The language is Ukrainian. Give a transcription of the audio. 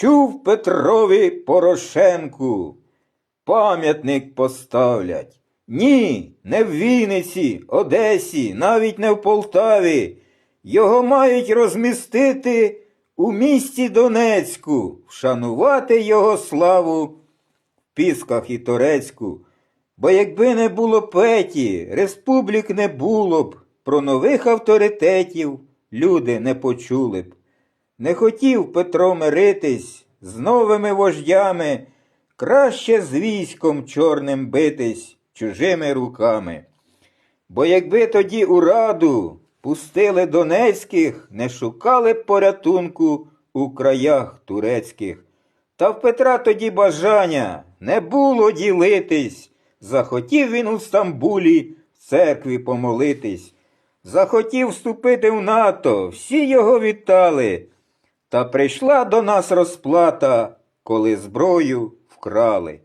Чув Петрові Порошенку. Пам'ятник поставлять. Ні, не в Вінниці, Одесі, навіть не в Полтаві. Його мають розмістити у місті Донецьку, вшанувати його славу в Пісках і Торецьку. Бо якби не було Петі, республік не було б, про нових авторитетів люди не почули б. Не хотів Петро миритись з новими вождями, краще з військом чорним битись чужими руками. Бо якби тоді у раду пустили донецьких, не шукали порятунку у краях турецьких. Та в Петра тоді бажання не було ділитись. Захотів він у Стамбулі в церкві помолитись. Захотів вступити в НАТО, всі його вітали. Та прийшла до нас розплата, коли зброю вкрали.